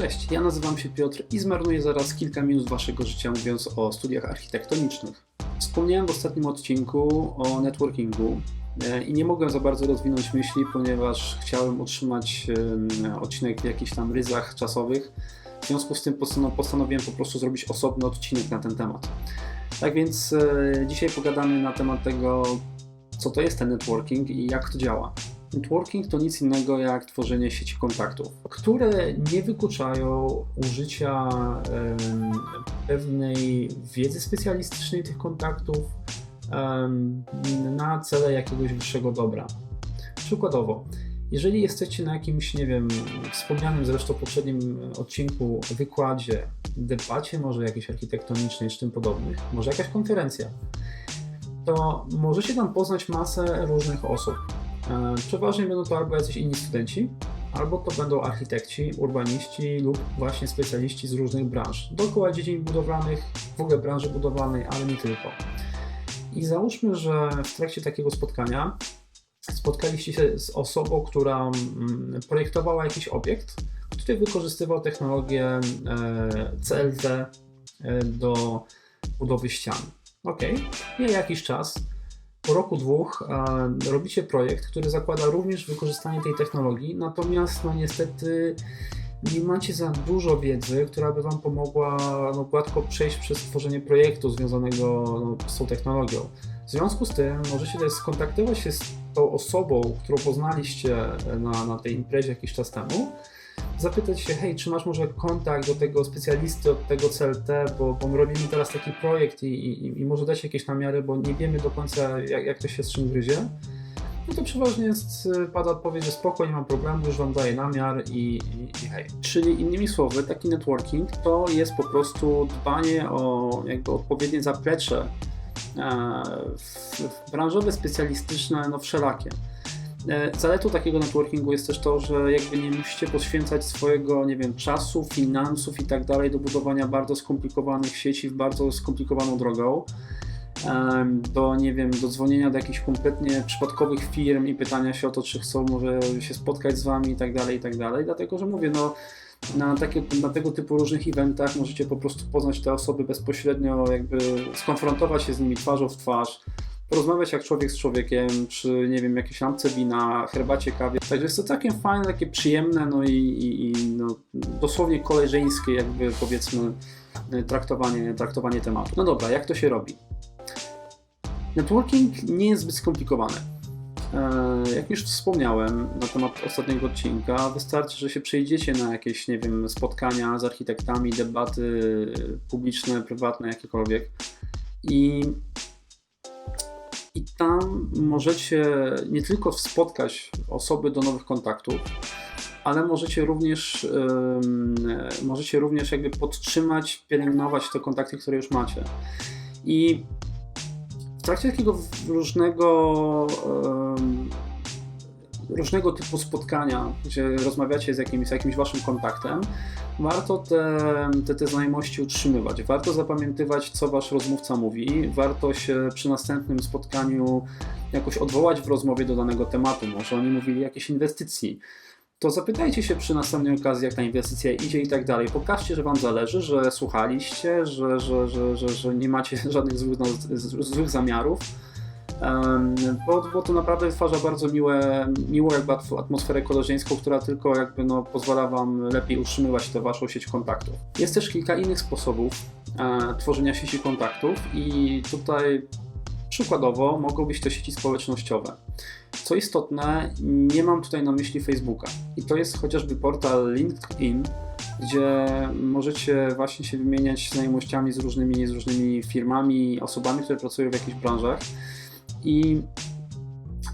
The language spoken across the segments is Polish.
Cześć, ja nazywam się Piotr i zmarnuję zaraz kilka minut Waszego życia mówiąc o studiach architektonicznych. Wspomniałem w ostatnim odcinku o networkingu e, i nie mogłem za bardzo rozwinąć myśli, ponieważ chciałem utrzymać e, odcinek w jakichś tam ryzach czasowych. W związku z tym postanowiłem po prostu zrobić osobny odcinek na ten temat. Tak więc e, dzisiaj pogadamy na temat tego, co to jest ten networking i jak to działa. Networking to nic innego jak tworzenie sieci kontaktów, które nie wykluczają użycia pewnej wiedzy specjalistycznej tych kontaktów na cele jakiegoś wyższego dobra. Przykładowo, jeżeli jesteście na jakimś, nie wiem, wspomnianym zresztą w poprzednim odcinku wykładzie, debacie może jakiejś architektonicznej czy tym podobnych, może jakaś konferencja, to możecie tam poznać masę różnych osób przeważnie będą to albo jacyś inni studenci, albo to będą architekci, urbaniści lub właśnie specjaliści z różnych branż. Dookoła dziedzin budowlanych, w ogóle branży budowlanej, ale nie tylko. I załóżmy, że w trakcie takiego spotkania spotkaliście się z osobą, która mm, projektowała jakiś obiekt, który wykorzystywał technologię e, CLT e, do budowy ścian. Ok, i jakiś czas po roku, dwóch e, robicie projekt, który zakłada również wykorzystanie tej technologii, natomiast no niestety nie macie za dużo wiedzy, która by Wam pomogła no, gładko przejść przez tworzenie projektu związanego no, z tą technologią. W związku z tym możecie też skontaktować się z tą osobą, którą poznaliście na, na tej imprezie jakiś czas temu zapytać się, hej, czy masz może kontakt do tego specjalisty od tego CLT, bo, bo my robimy teraz taki projekt i, i, i może dać jakieś namiary, bo nie wiemy do końca, jak, jak to się z czym gryzie. No to przeważnie jest, pada odpowiedź, że spoko, nie mam problemu, już Wam daję namiar i, i, i hej. Czyli innymi słowy, taki networking to jest po prostu dbanie o jakby odpowiednie zaplecze e, w, w branżowe, specjalistyczne, no wszelakie. E, zaletą takiego networkingu jest też to, że jakby nie musicie poświęcać swojego, nie wiem, czasu, finansów i tak dalej do budowania bardzo skomplikowanych sieci w bardzo skomplikowaną drogą. Do, nie wiem, do dzwonienia do jakichś kompletnie przypadkowych firm i pytania się o to, czy chcą może się spotkać z wami i tak dalej, i tak dalej. Dlatego, że mówię, no na, takie, na tego typu różnych eventach możecie po prostu poznać te osoby bezpośrednio, jakby skonfrontować się z nimi twarzą w twarz, porozmawiać jak człowiek z człowiekiem, przy, nie wiem, jakiejś lampce wina, herbacie, kawie. Także jest to takie fajne, takie przyjemne, no i, i, i no, dosłownie koleżeńskie, jakby powiedzmy, traktowanie, traktowanie tematu. No dobra, jak to się robi? Networking nie jest zbyt skomplikowany. E, jak już wspomniałem na temat ostatniego odcinka, wystarczy, że się przejdziecie na jakieś, nie wiem, spotkania z architektami, debaty publiczne, prywatne, jakiekolwiek i i tam możecie nie tylko spotkać osoby do nowych kontaktów, ale możecie również, yy, możecie również jakby podtrzymać, pielęgnować te kontakty, które już macie. I w trakcie takiego różnego yy, różnego typu spotkania, gdzie rozmawiacie z jakimś, z jakimś waszym kontaktem, warto te, te, te znajomości utrzymywać. Warto zapamiętywać, co wasz rozmówca mówi. Warto się przy następnym spotkaniu jakoś odwołać w rozmowie do danego tematu. Może oni mówili jakieś inwestycji to zapytajcie się przy następnej okazji, jak ta inwestycja idzie i tak dalej. Pokażcie, że Wam zależy, że słuchaliście, że, że, że, że, nie macie żadnych złych, złych zamiarów bo, bo to naprawdę wytwarza bardzo miłe, miłą jakby atmosferę koleżeńską, która tylko jakby no, pozwala Wam lepiej utrzymywać tę Waszą sieć kontaktów. Jest też kilka innych sposobów e, tworzenia sieci kontaktów i tutaj Przykładowo mogą być to sieci społecznościowe. Co istotne, nie mam tutaj na myśli Facebooka. I to jest chociażby portal LinkedIn, gdzie możecie właśnie się wymieniać znajomościami z różnymi, z różnymi firmami, osobami, które pracują w jakichś branżach. I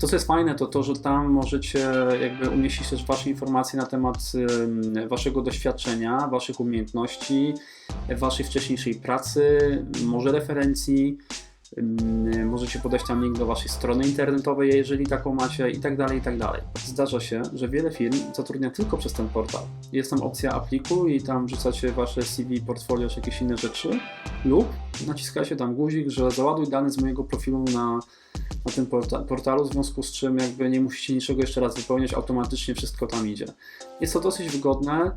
to, co jest fajne, to to, że tam możecie jakby umieścić też Wasze informacje na temat Waszego doświadczenia, Waszych umiejętności, Waszej wcześniejszej pracy, może referencji. Możecie podać tam link do Waszej strony internetowej, jeżeli taką macie, i tak dalej, i tak dalej. Zdarza się, że wiele firm zatrudnia tylko przez ten portal. Jest tam opcja aplikuj i tam wrzucacie Wasze CV, portfolio czy jakieś inne rzeczy, lub naciskacie tam guzik, że załaduj dane z mojego profilu na na tym portalu, w związku z czym jakby nie musicie niczego jeszcze raz wypełniać, automatycznie wszystko tam idzie. Jest to dosyć wygodne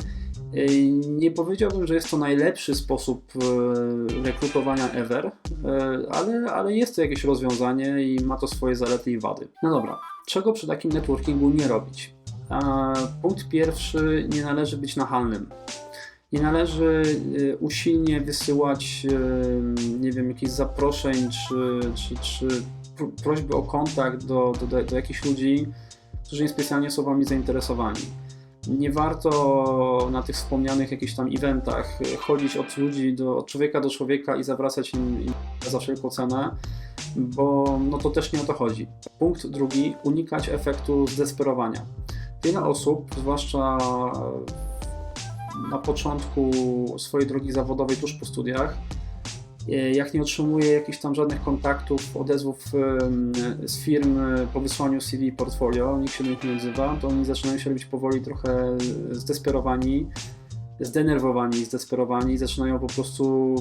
Nie powiedziałbym, że jest to najlepszy sposób e, rekrutowania ever, e, ale, ale jest to jakieś rozwiązanie i ma to swoje zalety i wady. No dobra, czego przy takim networkingu nie robić? Punkt pierwszy, nie należy być nachalnym. Nie należy usilnie wysyłać, nie wiem, jakichś zaproszeń czy, czy, czy pr- prośby o kontakt do, do, do, jakichś ludzi, którzy niespecjalnie są Wami zainteresowani. Nie warto na tych wspomnianych jakichś tam eventach e, chodzić od ludzi, do, od człowieka do człowieka i zawracać im, im za wszelką cenę, bo no to też nie o to chodzi. Punkt drugi, unikać efektu zdesperowania. Wiele osób, zwłaszcza na początku swojej drogi zawodowej, tuż po studiach, jak nie otrzymuje jakichś tam żadnych kontaktów, odezwów z firm e, po wysłaniu CV i portfolio, nikt się do nich nie odzywa, to oni zaczynają się robić powoli trochę zdesperowani, zdenerwowani, zdesperowani, zaczynają po prostu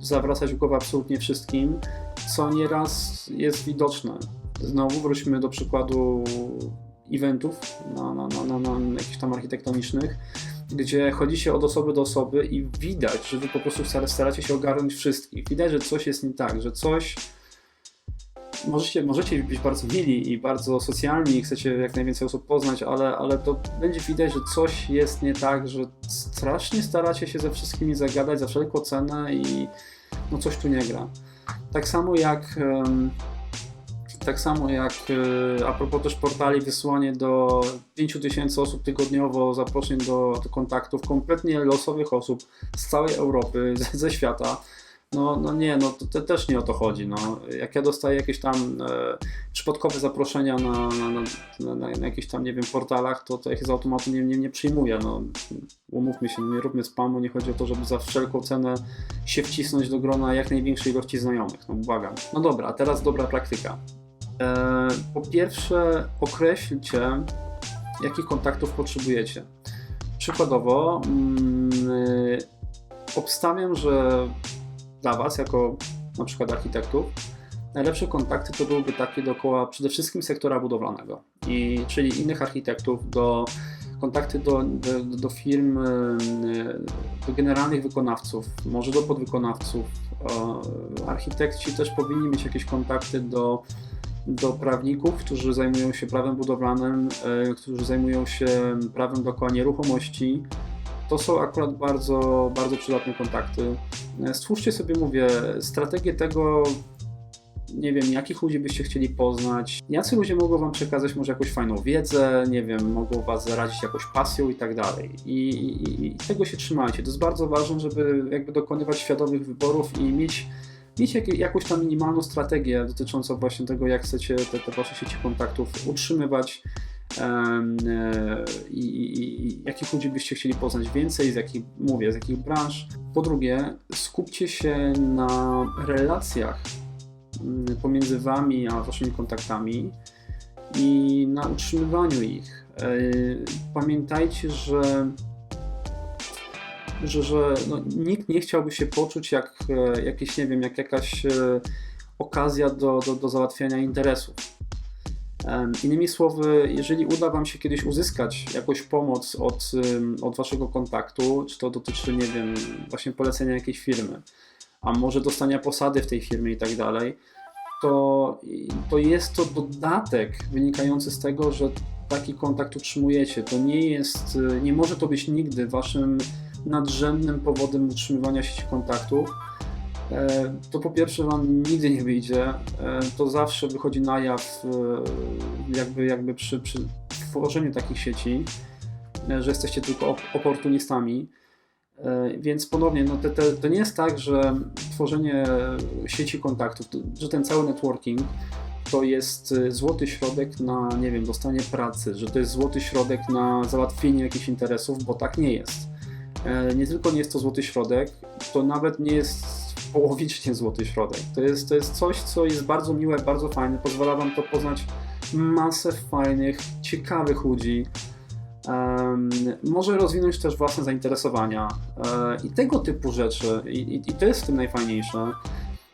zawracać głowę absolutnie wszystkim, co nieraz jest widoczne. Znowu wróćmy do przykładu eventów na, na, na, na, na jakichś tam architektonicznych, gdzie chodzi się od osoby do osoby i widać, że wy po prostu stara- staracie się ogarnąć wszystkich. Widać, że coś jest nie tak, że coś. Możecie, możecie być bardzo mili i bardzo socjalni i chcecie jak najwięcej osób poznać, ale, ale to będzie widać, że coś jest nie tak, że strasznie staracie się ze wszystkimi zagadać za wszelką cenę i no coś tu nie gra. Tak samo jak. em, tak samo jak e, a propos też portali, wysyłanie do 5000 osób tygodniowo zaproszeń do, do kontaktów, kompletnie losowych osób z całej Europy, ze, ze świata. No, no nie, no to, też nie o to chodzi. No. Jak ja dostaję jakieś tam e, przypadkowe zaproszenia na, na, na, na, na, jakichś tam, nie wiem, portalach, to, to ich z automatu nie, nie, nie przyjmuję. No. Umówmy się, nie róbmy spamu, nie chodzi o to, żeby za wszelką cenę się wcisnąć do grona jak największej ilości znajomych. No błagam. No dobra, a teraz dobra praktyka. E, Po pierwsze, określcie, jakich kontaktów potrzebujecie. Przykładowo, mm, obstawiam, że dla Was, jako na przykład architektów, najlepsze kontakty to byłyby takie dookoła przede wszystkim sektora budowlanego, i, czyli innych architektów, do kontakty do, do, do firm, y, do generalnych wykonawców, może do podwykonawców. E, Architekci też powinni mieć jakieś kontakty do do prawników, którzy zajmują się prawem budowlanym, e, którzy zajmują się prawem dookoła nieruchomości. To są akurat bardzo, bardzo przydatne kontakty. E, Stwórzcie sobie, mówię, strategię tego, nie wiem, jakich ludzi byście chcieli poznać, jacy ludzie mogą Wam przekazać może jakąś fajną wiedzę, nie wiem, mogą Was zarazić jakąś pasją i tak dalej. I, i, I tego się trzymajcie. To jest bardzo ważne, żeby jakby dokonywać świadomych wyborów i mieć mieć jak, jakąś tam minimalną strategię dotyczącą właśnie tego, jak chcecie te, te wasze sieci kontaktów utrzymywać e, i, i, i jakich ludzi byście chcieli poznać więcej, z jakich, mówię, z jakich branż. Po drugie, skupcie się na relacjach mm, pomiędzy wami a waszymi kontaktami i na utrzymywaniu ich. E, Pamiętajcie, że że, że no, nikt nie chciałby się poczuć jak e, jakieś, nie wiem, jak jakaś e, okazja do, do, do załatwiania interesów. Em, Innymi słowy, jeżeli uda Wam się kiedyś uzyskać jakąś pomoc od, od Waszego kontaktu, czy to dotyczy, nie wiem, właśnie polecenia jakiejś firmy, a może dostania posady w tej firmie i tak dalej, to, to jest to dodatek wynikający z tego, że taki kontakt utrzymujecie. To nie jest, y, nie może to być nigdy Waszym nadrzędnym powodem utrzymywania sieci kontaktów, e, to po pierwsze Wam nigdy nie wyjdzie. E, To zawsze wychodzi na jaw e, jakby, jakby przy, przy tworzeniu takich sieci, że jesteście tylko op- oportunistami. Więc ponownie, no to nie jest tak, że tworzenie sieci kontaktów, że ten cały networking to jest złoty środek na, nie wiem, dostanie pracy, że to jest złoty środek na załatwienie jakichś interesów, bo tak nie jest. E, nie tylko nie jest to złoty środek, to nawet nie jest połowicznie złoty środek. To jest, to jest coś, co jest bardzo miłe, bardzo fajne, pozwala Wam to poznać masę fajnych, ciekawych ludzi. Em, może rozwinąć też własne zainteresowania e, i tego typu rzeczy. I, i, I to jest w tym najfajniejsze.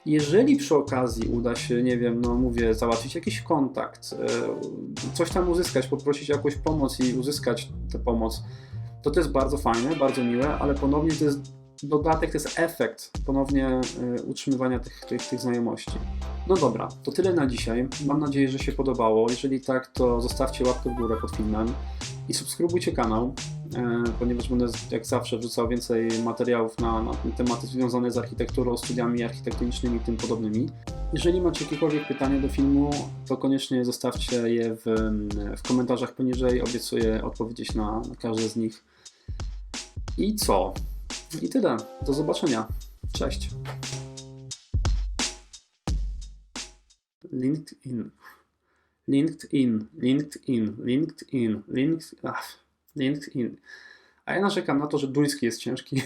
Jeżeli przy okazji uda się, nie wiem, no mówię, załatwić jakiś kontakt, e, coś tam uzyskać, poprosić o jakąś pomoc i uzyskać tę pomoc, To też bardzo fajne, bardzo miłe, ale ponownie to jest dodatek, to jest efekt ponownie y, utrzymywania tych, tych, tych znajomości. No dobra, to tyle na dzisiaj. Mam nadzieję, że się podobało. Jeżeli tak, to zostawcie łapkę w górę pod filmem i subskrybujcie kanał, e, ponieważ będę jak zawsze wrzucał więcej materiałów na, na tematy związane z architekturą, studiami architektonicznymi i tym podobnymi. Jeżeli macie jakiekolwiek pytania do filmu, to koniecznie zostawcie je w, w komentarzach poniżej. Obiecuję odpowiedzieć na, na każde z nich. I co? I tyle. Do zobaczenia. Cześć. LinkedIn. LinkedIn, LinkedIn, LinkedIn, LinkedIn, ach, LinkedIn. A ja narzekam na to, że duński jest ciężki.